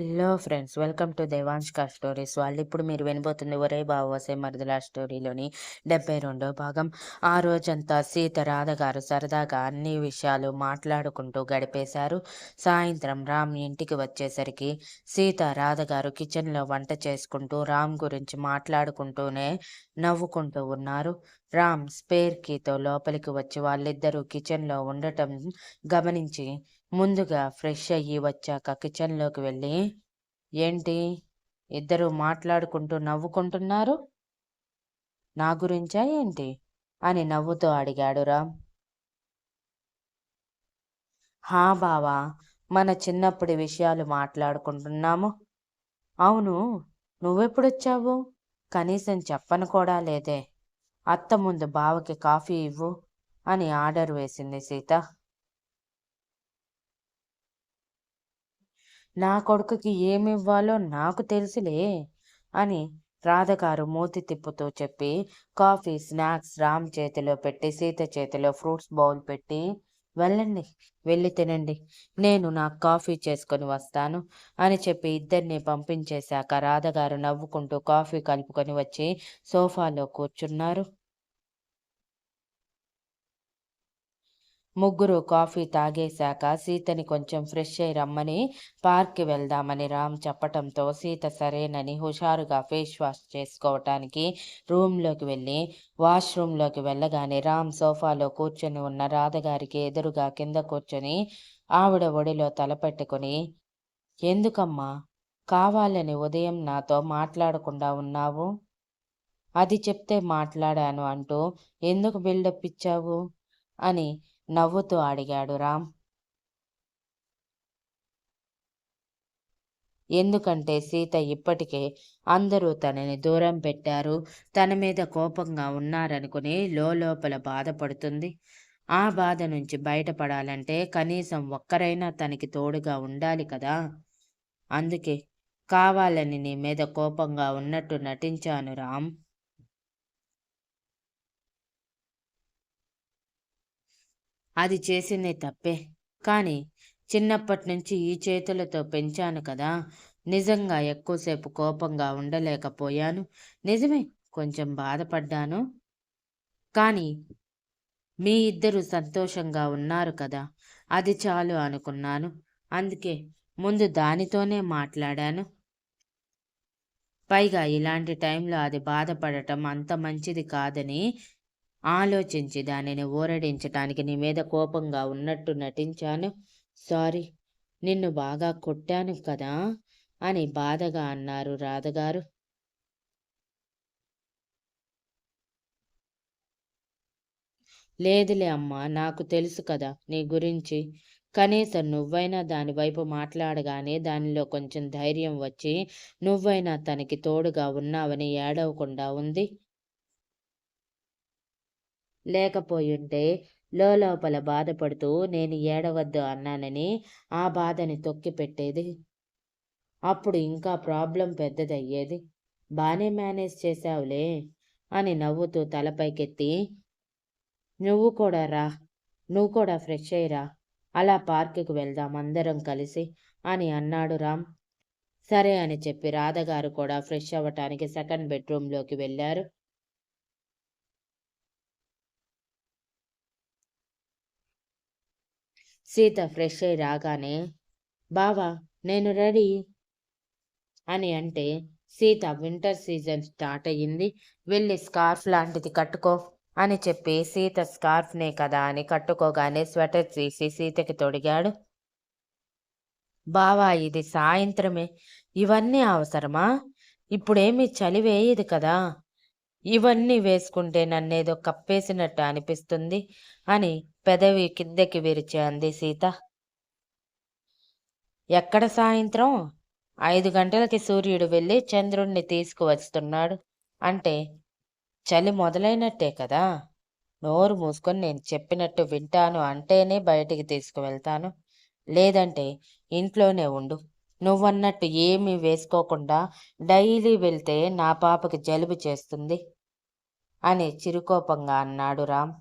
Hello friends welcome to దేవాంష్క stories వాళ్ళు. ఇప్పుడు మీరు వినబోతుంది ఒరే బావోసే మరుదల మరుదుల స్టోరీలోని డెబ్బై రెండో భాగం. ఆ రోజంతా సీత రాధ గారు సరదాగా అన్ని విషయాలు మాట్లాడుకుంటూ గడిపేశారు. సాయంత్రం రామ్ ఇంటికి వచ్చేసరికి సీత రాధ గారు కిచెన్లో వంట చేసుకుంటూ రామ్ గురించి మాట్లాడుకుంటూనే నవ్వుకుంటూ ఉన్నారు. రామ్ స్పేర్ కీతో లోపలికి వచ్చి వాళ్ళిద్దరూ కిచెన్లో ఉండటం గమనించి ముందుగా ఫ్రెష్ అయ్యి వచ్చాక కిచెన్లోకి వెళ్ళి ఏంటి? ఇద్దరు మాట్లాడుకుంటూ నవ్వుకుంటున్నారు? నా గురించా ఏంటి? అని నవ్వుతూ అడిగాడు రామ్. హా బావా మన చిన్నప్పటి విషయాలు మాట్లాడుకుంటున్నాము. అవును నువ్వెప్పుడొచ్చావు? కనీసం చెప్పను కూడా లేదే. అత్త ముందు బావకి కాఫీ ఇవ్వు అని ఆర్డర్ వేసింది సీత. నా కొడుకుకి ఏమివ్వాలో నాకు తెలుసులే అని రాధగారు మూతి తిప్పుతూ చెప్పి కాఫీ స్నాక్స్ రామ్ చేతిలో పెట్టి సీత చేతిలో ఫ్రూట్స్ బౌల్ పెట్టి వెళ్ళండి వెళ్ళి తినండి. నేను నాకు కాఫీ చేసుకొని వస్తాను అని చెప్పి ఇద్దరిని పంపించేశాక రాధగారు నవ్వుకుంటూ కాఫీ కలుపుకొని వచ్చి సోఫాలో కూర్చున్నారు. ముగ్గురు కాఫీ తాగేశాక సీతని కొంచెం ఫ్రెష్ అయి రమ్మని పార్క్కి వెళ్దామని రామ్ చెప్పటంతో సీత సరేనని హుషారుగా ఫేస్ వాష్ చేసుకోవటానికి రూమ్లోకి వెళ్ళి వాష్రూమ్లోకి వెళ్ళగానే రామ్ సోఫాలో కూర్చొని ఉన్న రాధగారికి ఎదురుగా కింద కూర్చొని ఆవిడ ఒడిలో తలపెట్టుకుని ఎందుకమ్మా? కావాలని ఉదయం నాతో మాట్లాడకుండా ఉన్నావు? అది చెప్తే మాట్లాడాను అంటూ ఎందుకు బిల్డప్ ఇచ్చావు? అని నవ్వుతూ అడిగాడు రామ్. ఎందుకంటే సీత ఇప్పటికే అందరూ తనని దూరం పెట్టారు. తన మీద కోపంగా ఉన్నారనుకుని లోపల బాధపడుతుంది. ఆ బాధ నుంచి బయటపడాలంటే కనీసం ఒక్కరైనా తనకి తోడుగా ఉండాలి కదా. అందుకే కావాలని నీ మీద కోపంగా ఉన్నట్టు నటించాను రామ్. అది చేసింది తప్పే. కానీ చిన్నప్పటి నుంచి ఈ చేతులతో పెంచాను కదా. నిజంగా ఎక్కువసేపు కోపంగా ఉండలేకపోయాను. నిజమే కొంచెం బాధపడ్డాను. కానీ మీ ఇద్దరు సంతోషంగా ఉన్నారు కదా. అది చాలు అనుకున్నాను. అందుకే ముందు దానితోనే మాట్లాడాను. పైగా ఇలాంటి టైంలో అది బాధపడటం అంత మంచిది కాదని ఆలోచించి దానిని ఊరడించటానికి నీ మీద కోపంగా ఉన్నట్టు నటించాను. సారీ నిన్ను బాగా కొట్టాను కదా అని బాధగా అన్నారు రాధగారు. లేదులే అమ్మా నాకు తెలుసు కదా నీ గురించి. కనీసం నువ్వైనా దాని వైపు మాట్లాడగానే దానిలో కొంచెం ధైర్యం వచ్చి నువ్వైనా తనకి తోడుగా ఉన్నావని ఏడవకుండా ఉంది. లేకపోయుంటే లోపల బాధపడుతూ నేను ఏడవద్దు అన్నానని ఆ బాధని తొక్కి పెట్టేది అప్పుడు ఇంకా ప్రాబ్లం పెద్దదయ్యేది. బానే మేనేజ్ చేశావులే అని నవ్వుతూ తలపైకెత్తి నువ్వు కూడా రా నువ్వు కూడా ఫ్రెష్ అయ్యిరా అలా పార్కుకు వెళ్దాం అందరం కలిసి అని అన్నాడు రామ్. సరే అని చెప్పి రాధగారు కూడా ఫ్రెష్ అవ్వటానికి సెకండ్ బెడ్రూమ్లోకి వెళ్ళారు. సీత ఫ్రెష్ అయి రాగానే బావా నేను రెడీ అని అంటే సీత వింటర్ సీజన్ స్టార్ట్ అయ్యింది. వెళ్ళి స్కార్ఫ్ లాంటిది కట్టుకో అని చెప్పి సీత స్కార్ఫ్నే కదా అని కట్టుకోగానే స్వెటర్ తీసి సీతకి తొడిగాడు. బావా ఇది సాయంత్రమే. ఇవన్నీ అవసరమా? ఇప్పుడేమి చలివేయదు కదా. ఇవన్నీ వేసుకుంటే నన్నేదో కప్పేసినట్టు అనిపిస్తుంది అని పెదవి కిందకి విరిచి అంది సీత. ఎక్కడ సాయంత్రం? ఐదు గంటలకి సూర్యుడు వెళ్ళి చంద్రుణ్ణి తీసుకువస్తున్నాడు. అంటే చలి మొదలైనట్టే కదా? నోరు మూసుకొని నేను చెప్పినట్టు వింటాను అంటేనే బయటికి తీసుకువెళ్తాను. లేదంటే ఇంట్లోనే ఉండు. నువ్వన్నట్టు ఏమీ వేసుకోకుండా డైలీ వెళ్తే నా పాపకి జలుబు చేస్తుంది అని చిరుకోపంగా అన్నాడు రామ్.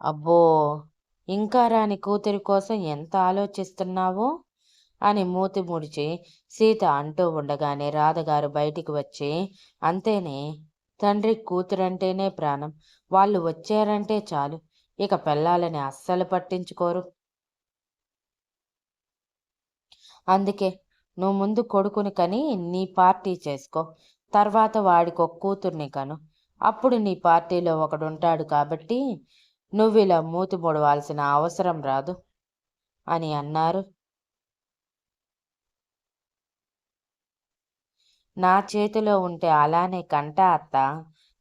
అబ్బో ఇంకా రాని కూతురి కోసం ఎంత ఆలోచిస్తున్నావో? అని మూతి ముడిచి సీత అంటూ ఉండగానే రాధగారు బయటికి వచ్చి అంతేనే తండ్రి కూతురంటేనే ప్రాణం వాళ్ళు వచ్చారంటే చాలు ఇక పెళ్ళాలని అస్సలు పట్టించుకోరు. అందుకే నువ్వు ముందు కొడుకుని కని నీ పార్టీ చేసుకో. తర్వాత వాడికి ఒక కూతుర్ని కను. అప్పుడు నీ పార్టీలో ఒకడుంటాడు కాబట్టి నువ్వు ఇలా మూతి పొడవాల్సిన అవసరం రాదు అని అన్నారు. నా చేతిలో ఉంటే అలానే కంట అత్త.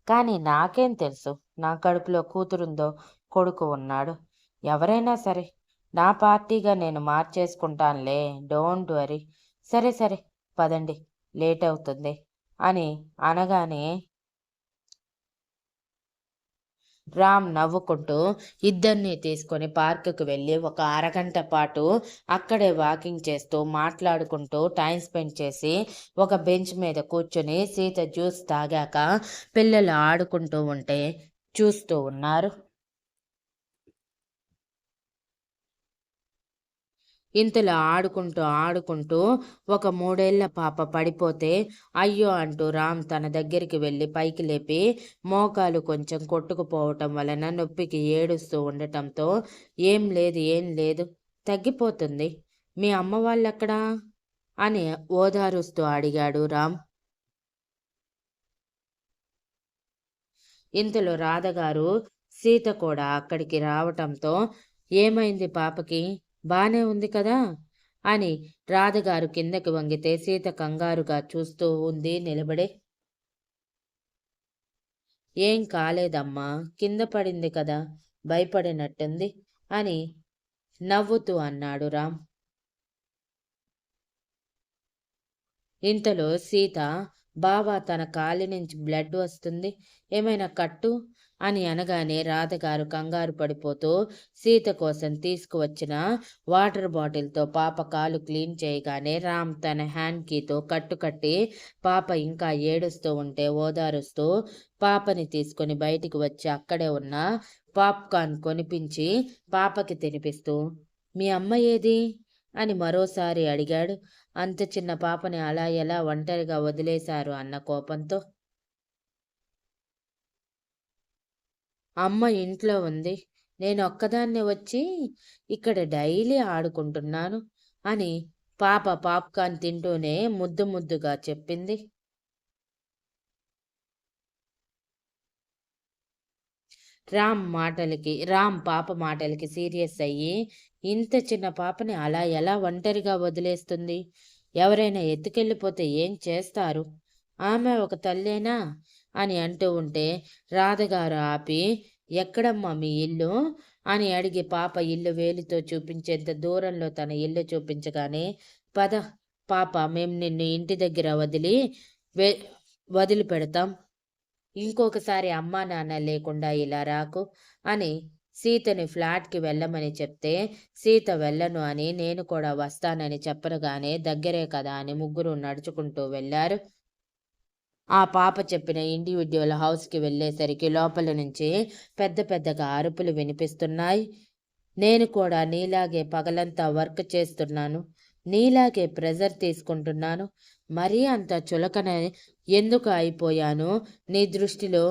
కానీ నాకేం తెలుసు? నా కడుపులో కూతురుందో కొడుకు ఉన్నాడు. ఎవరైనా సరే నా పార్టీగా నేను మార్చేసుకుంటానులే డోంట్ వరీ. సరే సరే పదండి లేట్ అవుతుంది అని అనగానే రామ్ నవ్వుకుంటూ ఇద్దరిని తీసుకొని పార్కుకు వెళ్ళి ఒక అరగంట పాటు అక్కడే వాకింగ్ చేస్తూ మాట్లాడుకుంటూ టైం స్పెండ్ చేసి ఒక బెంచ్ మీద కూర్చొని సీత జ్యూస్ తాగాక పిల్లలు ఆడుకుంటూ ఉంటే చూస్తూ ఉన్నారు. ఇంతలో ఆడుకుంటూ ఆడుకుంటూ ఒక మూడేళ్ళ పాప పడిపోతే అయ్యో అంటూ రామ్ తన దగ్గరికి వెళ్ళి పైకి లేపి మోకాలు కొంచెం కొట్టుకుపోవటం వలన నొప్పికి ఏడుస్తూ ఉండటంతో ఏం లేదు ఏం లేదు తగ్గిపోతుంది. మీ అమ్మ వాళ్ళెక్కడా? అని ఓదారుస్తూ అడిగాడు రామ్. ఇంతలో రాధగారు సీత కూడా అక్కడికి రావటంతో ఏమైంది పాపకి? బానే ఉంది కదా? అని రాధగారు కిందకి వంగితే సీత కంగారుగా చూస్తూ ఉంది నిలబడే. ఏం కాలేదమ్మా కింద పడింది కదా భయపడినట్టుంది అని నవ్వుతూ అన్నాడు రామ్. ఇంతలో సీత బావా తన కాలి నుంచి బ్లడ్ వస్తుంది ఏమైనా కట్టు? అని అనగానే రాధగారు కంగారు పడిపోతూ సీత కోసం తీసుకువచ్చిన వాటర్ బాటిల్తో పాప కాలు క్లీన్ చేయగానే రామ్ తన హ్యాండ్ కీతో కట్టుకట్టి పాప ఇంకా ఏడుస్తూ ఉంటే ఓదారుస్తూ పాపని తీసుకొని బయటికి వచ్చి అక్కడే ఉన్న పాప్కార్న్ కొనిపించి పాపకి తినిపిస్తూ మీ అమ్మ ఏది? అని మరోసారి అడిగాడు. అంత చిన్న పాపని అలా ఎలా ఒంటరిగా వదిలేశారు అన్న కోపంతో అమ్మ ఇంట్లో ఉంది. నేను ఒక్కదాన్ని వచ్చి ఇక్కడ డైలీ ఆడుకుంటున్నాను అని పాప పాప్కార్న్ తింటూనే ముద్దు ముద్దుగా చెప్పింది. రామ్ మాటలకి రామ్ పాప మాటలకి సీరియస్ అయ్యి ఇంత చిన్న పాపని అలా ఎలా ఒంటరిగా వదిలేస్తుంది? ఎవరైనా ఎత్తుకెళ్ళిపోతే ఏం చేస్తారు? ఆమె ఒక తల్లేనా? అని అంటూ ఉంటే రాధగారు ఆపి ఎక్కడమ్మా మీ ఇల్లు? అని అడిగి పాప ఇల్లు వేలితో చూపించేంత దూరంలో తన ఇల్లు చూపించగానే పద పాప మేము నిన్ను ఇంటి దగ్గర వదిలి వే వదిలిపెడతాం ఇంకొకసారి అమ్మా నాన్న లేకుండా ఇలా రాకు అని సీతని ఫ్లాట్కి వెళ్ళమని చెప్తే సీత వెళ్ళను అని నేను కూడా వస్తానని చెప్పనుగానే దగ్గరే కదా అని ముగ్గురు నడుచుకుంటూ వెళ్ళారు. ఆ పాప చెప్పిన ఇండివిడ్యువల్ హౌస్కి వెళ్ళేసరికి లోపల నుంచి పెద్ద పెద్దగా అరుపులు వినిపిస్తున్నాయి. నేను కూడా నీలాగే పగలంతా వర్క్ చేస్తున్నాను. నీలాగే ప్రెజర్ తీసుకుంటున్నాను. మరీ అంత చులకన ఎందుకు అయిపోయాను? నీ దృష్టిలో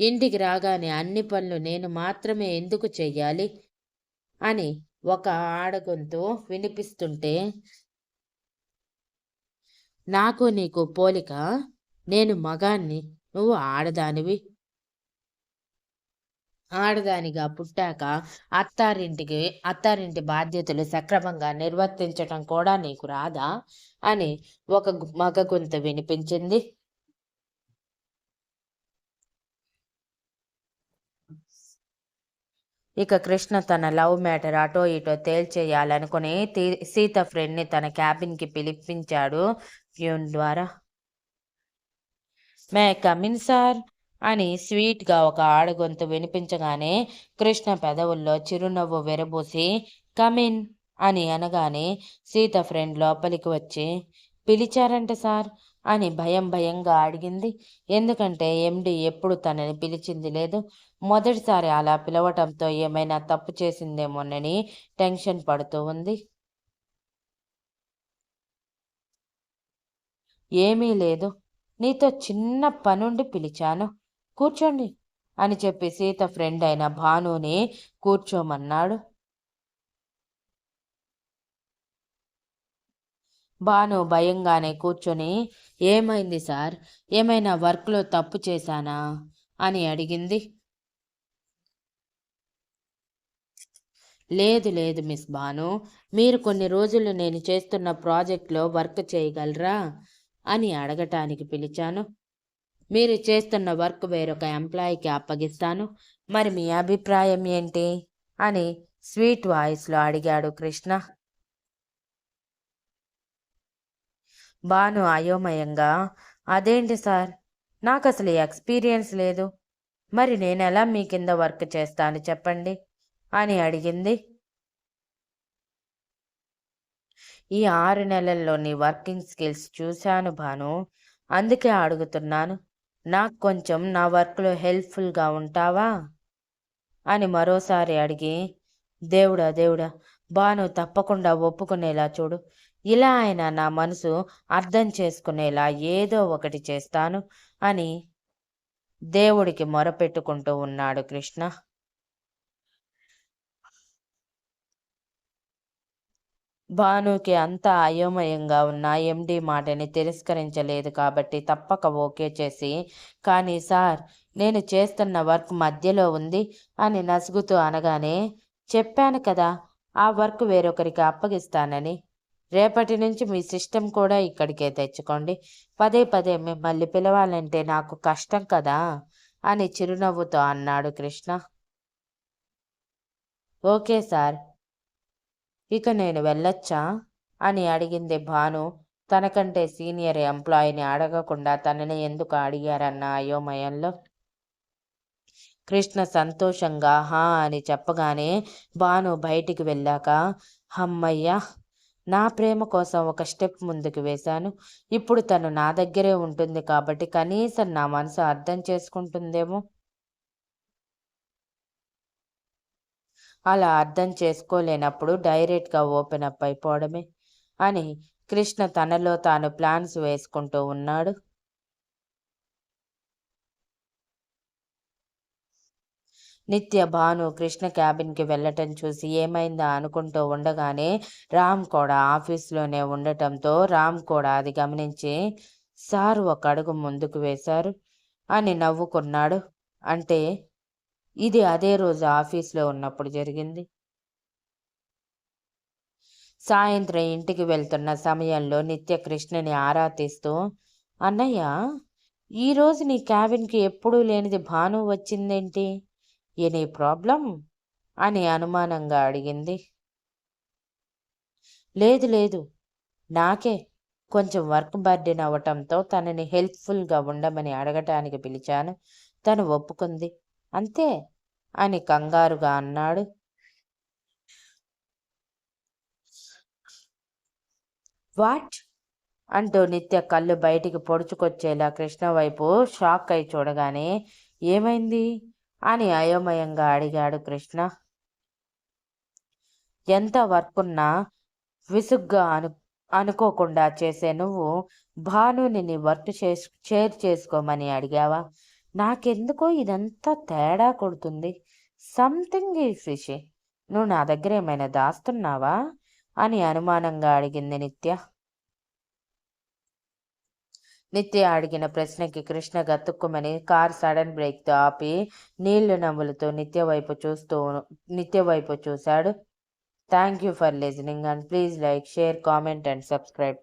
ఇంటికి రాగానే అన్ని పనులు నేను మాత్రమే ఎందుకు చెయ్యాలి? అని ఒక ఆడగొంతు వినిపిస్తుంటే నాకు నీకు పోలిక నేను మగాన్ని నువ్వు ఆడదానివి. ఆడదానిగా పుట్టాక అత్తారింటికి అత్తారింటి బాధ్యతలు సక్రమంగా నిర్వర్తించటం కూడా నీకు రాదా? అని ఒక మగ గొంత వినిపించింది. ఇక కృష్ణ తన లవ్ మ్యాటర్ అటో ఇటో తేల్చేయాలనుకుని సీత ఫ్రెండ్ని తన క్యాబిన్కి పిలిపించాడు ప్యూన్ ద్వారా. మే కమిన్ సార్ అని స్వీట్గా ఒక ఆడగొంతు వినిపించగానే కృష్ణ పెదవుల్లో చిరునవ్వు విరబూసి కమిన్ అని అనగానే సీత ఫ్రెండ్ లోపలికి వచ్చి పిలిచారంట సార్ అని భయం భయంగా అడిగింది. ఎందుకంటే ఎండి ఎప్పుడు తనని పిలిచింది లేదు. మొదటిసారి అలా పిలవటంతో ఏమైనా తప్పు చేసిందేమోనని టెన్షన్ పడుతూ ఉంది. ఏమీ లేదు. నీతో చిన్న పనుండి పిలిచాను. కూర్చోండి అని చెప్పి సీత ఫ్రెండ్ అయిన భానుని కూర్చోమన్నాడు. భాను భయంగానే కూర్చొని ఏమైంది సార్? ఏమైనా వర్క్లో తప్పు చేశానా? అని అడిగింది. లేదు లేదు మిస్ భాను. మీరు కొన్ని రోజులు నేను చేస్తున్న ప్రాజెక్ట్లో వర్క్ చేయగలరా? అని అడగటానికి పిలిచాను. మీరు చేస్తున్న వర్క్ వేరొక ఎంప్లాయీకి అప్పగిస్తాను. మరి మీ అభిప్రాయం ఏంటి? అని స్వీట్ వాయిస్లో అడిగాడు కృష్ణ. బాను అయోమయంగా అదేంటి సార్? నాకు అసలు ఎక్స్పీరియన్స్ లేదు. మరి నేను ఎలా మీ కింద వర్క్ చేస్తాను చెప్పండి? అని అడిగింది. ఈ ఆరు నెలల్లో నీ వర్కింగ్ స్కిల్స్ చూశాను భాను. అందుకే అడుగుతున్నాను నాకు కొంచెం నా వర్క్లో హెల్ప్ఫుల్గా ఉంటావా? అని మరోసారి అడిగి దేవుడా దేవుడా బాను తప్పకుండా ఒప్పుకునేలా చూడు. ఇలా అయినా నా మనసు అర్థం చేసుకునేలా ఏదో ఒకటి చేస్తాను అని దేవుడికి మొరపెట్టుకుంటూ ఉన్నాడు కృష్ణ. భానుకి అంతా అయోమయంగా ఉన్న ఎండి మాటని తిరస్కరించలేదు కాబట్టి తప్పక ఓకే చేసి కానీ సార్ నేను చేస్తున్న వర్క్ మధ్యలో ఉంది అని నసుగుతూ అనగానే చెప్పాను కదా ఆ వర్క్ వేరొకరికి అప్పగిస్తానని. రేపటి నుంచి మీ సిస్టమ్ కూడా ఇక్కడికే తెచ్చుకోండి. పదే పదే మిమ్మల్ని పిలవాలంటే నాకు కష్టం కదా అని చిరునవ్వుతో అన్నాడు కృష్ణ. ఓకే సార్ ఇక నేను వెళ్ళొచ్చా? అని అడిగింది భాను. తనకంటే సీనియర్ ఎంప్లాయీని అడగకుండా తనని ఎందుకు అడిగారన్న అయోమయంలో. కృష్ణ సంతోషంగా హా అని చెప్పగానే భాను బయటికి వెళ్ళాక హమ్మయ్య నా ప్రేమ కోసం ఒక స్టెప్ ముందుకు వేశాను. ఇప్పుడు తను నా దగ్గరే ఉంటుంది కాబట్టి కనీసం నా మనసు అర్థం చేసుకుంటుందేమో. అలా అర్థం చేసుకోలేనప్పుడు డైరెక్ట్గా ఓపెన్ అప్ అయిపోవడమే అని కృష్ణ తనలో తాను ప్లాన్స్ వేసుకుంటూ ఉన్నాడు. నిత్య భాను కృష్ణ క్యాబిన్కి వెళ్ళటం చూసి ఏమైందా అనుకుంటూ ఉండగానే రామ్ కూడా ఆఫీస్లోనే ఉండటంతో రామ్ కూడా అది గమనించి సార్ ఒక అడుగు ముందుకు వేశారు అని నవ్వుకున్నాడు. అంటే ఇది అదే రోజు ఆఫీస్లో ఉన్నప్పుడు జరిగింది. సాయంత్రం ఇంటికి వెళ్తున్న సమయంలో నిత్య కృష్ణని ఆరా తీస్తూ అన్నయ్య ఈరోజు నీ క్యాబిన్కి ఎప్పుడూ లేనిది భాను వచ్చిందేంటి? Any problem? అని అనుమానంగా అడిగింది. లేదు లేదు. నాకే కొంచెం వర్క్ బర్డెన్ అవ్వటంతో తనని హెల్ప్ఫుల్గా ఉండమని అడగటానికి పిలిచాను. తను ఒప్పుకుంది. అంతే అని కంగారుగా అన్నాడు. వాట్? అంటూ నిత్య కళ్ళు బయటికి పొడుచుకొచ్చేలా కృష్ణ వైపు షాక్ అయి చూడగానే ఏమైంది? అని అయోమయంగా అడిగాడు కృష్ణ. ఎంత వర్క్ ఉన్నా విసుగ్గా అను అనుకోకుండా చేసే నువ్వు భానుని వర్క్ చేసు షేర్ చేసుకోమని అడిగావా? నాకెందుకో ఇదంతా తేడా కొడుతుంది. సంథింగ్ ఈ ఫిషి నువ్వు నా దగ్గర ఏమైనా దాస్తున్నావా? అని అనుమానంగా అడిగింది నిత్య. నిత్య అడిగిన ప్రశ్నకి కృష్ణ గతుక్కుమని కార్ సడన్ బ్రేక్తో ఆపి నీళ్ళు నవ్వులతో నిత్య వైపు చూస్తూ నిత్య వైపు చూశాడు. Thank you for listening and please like share comment and subscribe.